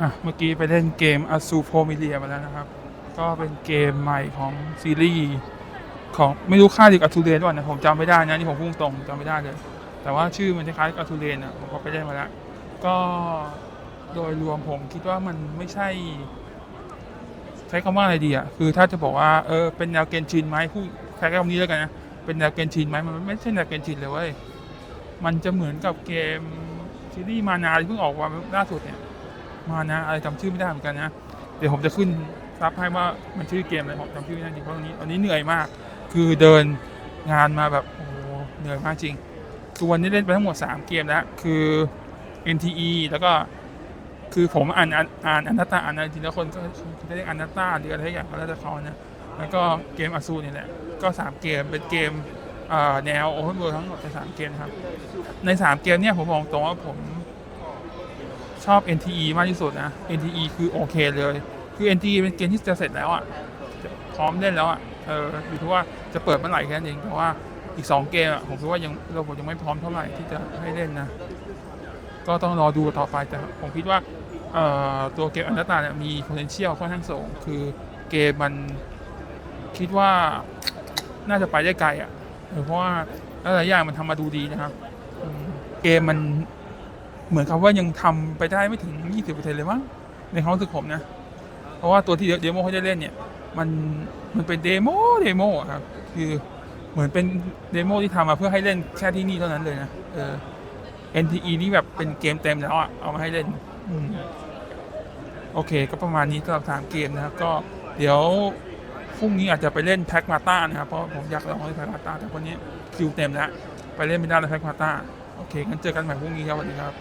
อะเมื่อกี้ไปเล่นเกม a s u p o m i l i a มาแล้วนะครับ ก็เป็นเกมใหม่ของซีรีส์ของไม่รู้ค่ายเดียวกับทูเรนด้วยนะผมจำไม่ได้นะนี่ผมพุ่งตรงจำไม่ได้เลย แต่ว่าชื่อมันคล้ายๆกับทูเรนอะผมก็ไปเล่นมาแล้ว ก็โดยรวมผมคิดว่ามันไม่ใช่ ใช้คำว่าอะไรดีอะคือถ้าจะบอกว่าเออเป็นแนวเกนชินไหมพูดใช้คำนี้แล้วกันนะเป็นแนวเกนชินไหมมันไม่ใช่แนวเกนชินเลยเว้ยมันจะเหมือนกับเกมซีรีส์มานาที่เพิ่งออกมาล่าสุดเนี่ย มานะอะไรจำชื่อไม่ได้เหมือนกันนะ เดี๋ยวผมจะขึ้นซับให้ว่ามันชื่อเกมอะไรผมจำชื่อไม่ได้จริงเพราะตอนนี้ตอนนี้เหนื่อยมาก คือเดินงานมาแบบโอ้เหนื่อยมากจริงคือวันนี้เล่นไปทั้งหมด 3 เกมแล้ว คือ NTE แล้วก็คือผมอ่านอ่านอ่านอนัตตาอ่านจริงแล้วคนก็จะเรียกอนัตตาหรืออะไรอย่างก็แล้วแต่เขานะแล้วก็เกมอาซูนี่แหละ ก็ 3 เกมเป็นเกมแนวโอเพนเวิลด์ทั้งหมดใน3เกมครับ ใน 3 เกมเนี่ยผมบอกตรงว่าผม ชอบ NTE มากที่สุดนะ NTE คือโอเคเลย คือ NTE เป็นเกมที่จะเสร็จแล้วอะจะพร้อมเล่นแล้วอะเอออยู่ที่ว่าจะเปิดเมื่อไหร่แค่นั้นเองแต่ว่าอีก 2 เกมอะผมคิดว่ายังเราผมยังไม่พร้อมเท่าไหร่ที่จะให้เล่นนะ ก็ต้องรอดูต่อไปแต่ผมคิดว่าเอ่อตัวเกมอันดัตาเนี่ยมี potential ค่อนข้างสูงคือเกมมันคิดว่าน่าจะไปได้ไกลอะเพราะว่าหลายอย่างมันทำมาดูดีนะครับเกมมัน เหมือนกับว่ายังทำไปได้ไม่ถึง 20%เลยมั้งในความรู้สึกผมนะ เพราะว่าตัวที่เดโมเขาได้เล่นเนี่ย มันมันเป็นเดโมเดโมครับคือเหมือนเป็นเดโมที่ทำมาเพื่อให้เล่นแค่ที่นี่เท่านั้นเลยนะเออ NTE นี่แบบเป็นเกมเต็มแล้วอะเอามาให้เล่นอโอเค ก็ประมาณนี้สำหรับสามเกมนะครับ ก็เดี๋ยวพรุ่งนี้อาจจะไปเล่นแพ็กมาต้านะครับ เพราะผมอยากลองเล่นแพ็กมาต้าแต่วันนี้คิวเต็มแล้ว ไปเล่นไม่ได้แล้วแพ็กมาต้า โอเคงั้นเจอกันใหม่พรุ่งนี้ครับสวัสดีครับ